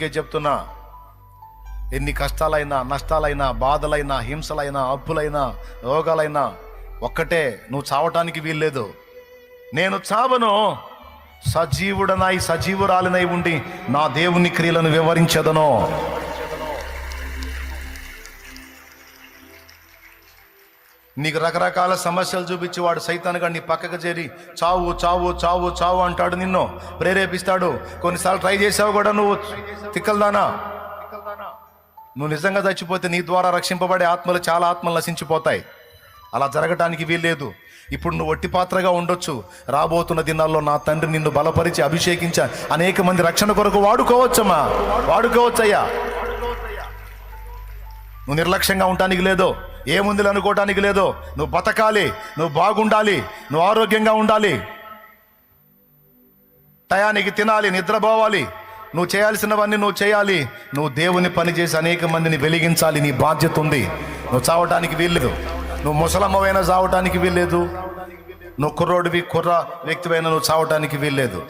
అందుకే చెప్తున్నా ఎన్ని కష్టాలైనా నష్టాలైనా బాధలైనా హింసలైనా అప్పులైనా రోగాలైనా ఒక్కటే నువ్వు చావటానికి వీల్లేదు. నేను చావను సజీవుడనై సజీవురాలినై ఉండి నా దేవుని క్రియలను వివరించదను. నీకు రకరకాల సమస్యలు చూపించి వాడు సైతానుగా నీ పక్కకు చేరి చావు చావు చావు చావు అంటాడు నిన్ను. ప్రేరేపిస్తాడు. కొన్నిసార్లు ట్రై చేసావు కూడా నువ్వు. తిక్కల్దానా? నువ్వు నిజంగా చచ్చిపోతే నీ ద్వారా రక్షింపబడే ఆత్మలు చాలా ఆత్మలు నశించిపోతాయి. అలా జరగటానికి వీల్లేదు. ఇప్పుడు నువ్వు ఒట్టి పాత్రగా ఉండొచ్చు. రాబోతున్న దినాల్లో నా తండ్రి నిన్ను బలపరిచి అభిషేకించా అనేక మంది రక్షణ కొరకు వాడుకోవచ్చమ్మా. వాడుకోవచ్చయ్యా. నువ్వు నిర్లక్ష్యంగా ఉండటానికి లేదో. ఏముంది అనుకోవటానికి లేదు. నువ్వు బతకాలి నువ్వు బాగుండాలి నువ్వు ఆరోగ్యంగా ఉండాలి. టయానికి తినాలి నిద్రపోవాలి. నువ్వు చేయాల్సినవన్నీ నువ్వు చేయాలి. నువ్వు దేవుని పని చేసి అనేక మందిని వెలిగించాలి నీ బాధ్యత ఉంది. నువ్వు చావటానికి వీల్లేదు. నువ్వు ముసలమ్మవైనా చావటానికి వీల్లేదు. నువ్వు కుర్రోడివి కుర్ర వ్యక్తివైనా నువ్వు చావటానికి వీల్లేదు.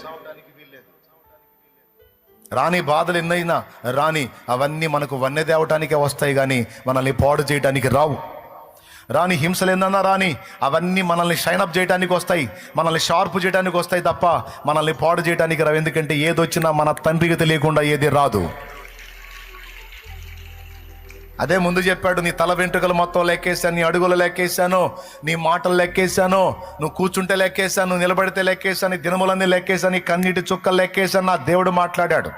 రాని బాధలు ఎన్నైనా రాని అవన్నీ మనకు వన్నె తేవటానికే వస్తాయి కానీ మనల్ని పాడు చేయటానికి రావు. రాని హింసలు ఏందన్నా రాని అవన్నీ మనల్ని షైనప్ చేయడానికి వస్తాయి మనల్ని షార్ప్ చేయడానికి వస్తాయి తప్ప మనల్ని పాడు చేయడానికి రావు. ఎందుకంటే ఏదొచ్చినా మన తండ్రికి తెలియకుండా ఏది రాదు. అదే ముందు చెప్పాడు నీ తల వెంట్రుకలు మొత్తం లెక్కేశాను నీ అడుగులు లెక్కేశాను నీ మాటలు లెక్కేశాను నువ్వు కూర్చుంటే లెక్కేశాను నిలబడితే లెక్కేశాను నీ దినములన్నీ లెక్కేశాను నీ కన్నీటి చుక్కలు లెక్కేశాను నా దేవుడు మాట్లాడాడు.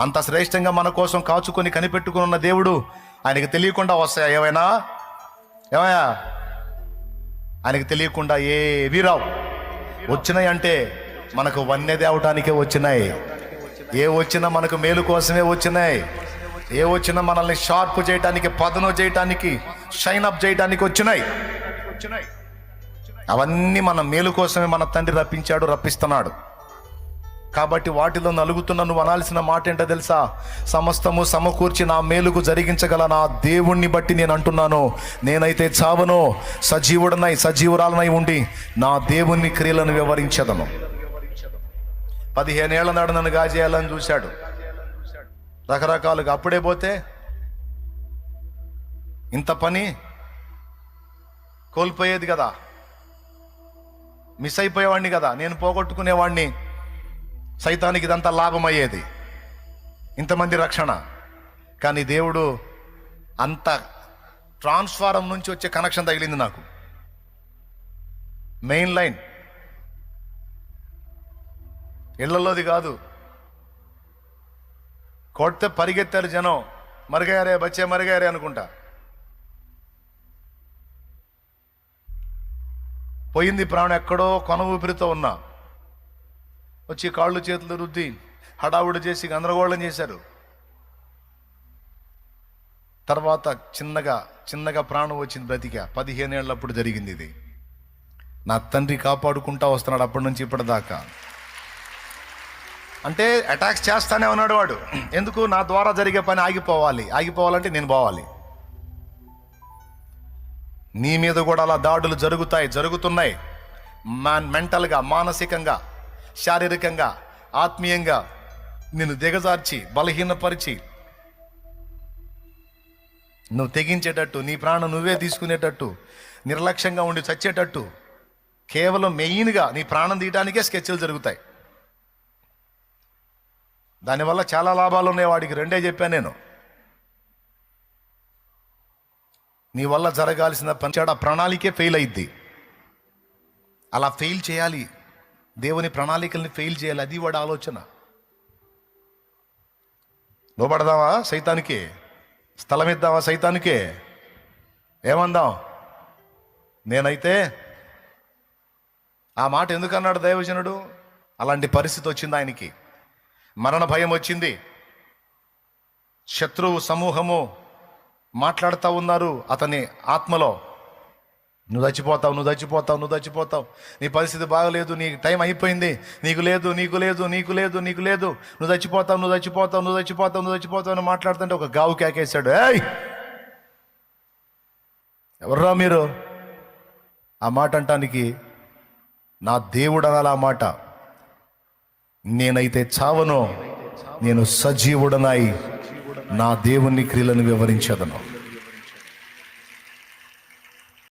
అంత శ్రేష్టంగా మన కోసం కాచుకొని కనిపెట్టుకుని ఉన్న దేవుడు ఆయనకి తెలియకుండా వస్తాయా? ఏమైనా? ఏమయ్యా? ఆయనకి తెలియకుండా ఏవి రావు. వచ్చినాయి అంటే మనకు వన్య తేవటానికే వచ్చినాయి. ఏ వచ్చినా మనకు మేలు కోసమే వచ్చినాయి. ఏ వచ్చినా మనల్ని షార్ప్ చేయటానికి పదను చేయటానికి షైన్ అప్ చేయటానికి వచ్చినాయి. అవన్నీ మన మేలు కోసమే మన తండ్రి రప్పించాడు రప్పిస్తున్నాడు. కాబట్టి వాటిలో నలుగుతున్న నువ్వు అనాల్సిన మాట ఏంటో తెలుసా? సమస్తము సమకూర్చి నా మేలుకు జరిగించగల నా దేవుణ్ణి బట్టి నేను అంటున్నాను. నేనైతే చావను సజీవుడనై సజీవురాలనై ఉండి నా దేవుని క్రియలను వివరించదను. పదిహేనేళ్ళ నాడు నన్ను గాజేయాలని చూశాడు. రకరకాలుగా అప్పుడే పోతే ఇంత పని కోల్పోయేది కదా. మిస్ అయిపోయేవాడిని కదా. నేను పోగొట్టుకునేవాడిని సైతానికి ఇదంతా లాభం అయ్యేది ఇంతమంది రక్షణ. కానీ దేవుడు అంత ట్రాన్స్ఫారం నుంచి వచ్చే కనెక్షన్ తగిలింది నాకు. Main line. ఇళ్ళలోది కాదు. కొడితే పరిగెత్తారు జనం. మరిగారే బచ్చే మరిగారే అనుకుంటా. పోయింది ప్రాణం ఎక్కడో కొన ఊపిరితో ఉన్నా. వచ్చి కాళ్ళు చేతులు రుద్ది హడావుడి చేసి గందరగోళం చేశారు. తర్వాత చిన్నగా చిన్నగా ప్రాణం వచ్చింది బ్రతిక. పదిహేనేళ్ళప్పుడు జరిగింది ఇది. నా తండ్రి కాపాడుకుంటా వస్తున్నాడు అప్పటి నుంచి ఇప్పటిదాకా. అంటే అటాక్స్ చేస్తానే ఉన్నాడు వాడు. ఎందుకు? నా ద్వారా జరిగే పని ఆగిపోవాలి. ఆగిపోవాలంటే నేను పోవాలి. నీ మీద కూడా అలా దాడులు జరుగుతాయి జరుగుతున్నాయి. మ్యాన్ మెంటల్గా మానసికంగా శారీరకంగా ఆత్మీయంగా నిన్ను దిగజార్చి బలహీనపరిచి నువ్వు తెగించేటట్టు నీ ప్రాణం నువ్వే తీసుకునేటట్టు నిర్లక్ష్యంగా ఉండి చచ్చేటట్టు కేవలం మెయిన్గా నీ ప్రాణం తీయడానికే స్కెచ్లు జరుగుతాయి. దానివల్ల చాలా లాభాలు ఉన్నాయి. వాడికి రెండే చెప్పాను నేను. నీ వల్ల జరగాల్సిన పంచాడ ప్రణాళికే ఫెయిల్ అయింది అలా ఫెయిల్ చేయాలి. దేవుని ప్రణాళికల్ని ఫెయిల్ చేయాలి. అది వాడి ఆలోచన. లోపడదామా సైతానికి? స్థలం ఇద్దామా సైతానికే? ఏమందాం? నేనైతే ఆ మాట ఎందుకన్నాడు దైవజనుడు? అలాంటి పరిస్థితి వచ్చింది ఆయనకి. మరణ భయం వచ్చింది. శత్రువు సమూహము మాట్లాడుతూ ఉన్నారు అతని ఆత్మలో. నువ్వు చచ్చిపోతావు నువ్వు చచ్చిపోతావు నువ్వు చచ్చిపోతావు. నీ పరిస్థితి బాగలేదు నీ టైం అయిపోయింది. నీకు లేదు నీకు లేదు నీకు లేదు నీకు లేదు. నువ్వు చచ్చిపోతావు నువ్వు చచ్చిపోతావు నువ్వు చచ్చిపోతావు నువ్వు చచ్చిపోతావు అని మాట్లాడుతుంటే ఒక గావు కేకేశాడు. ఏయ్! ఎవర్రా మీరు? ఆ మాట అంటానికి నా దేవుడు అనాలి ఆ మాట. నేనైతే చావను నేను సజీవుడనై నా దేవుని క్రియలను వివరించదను.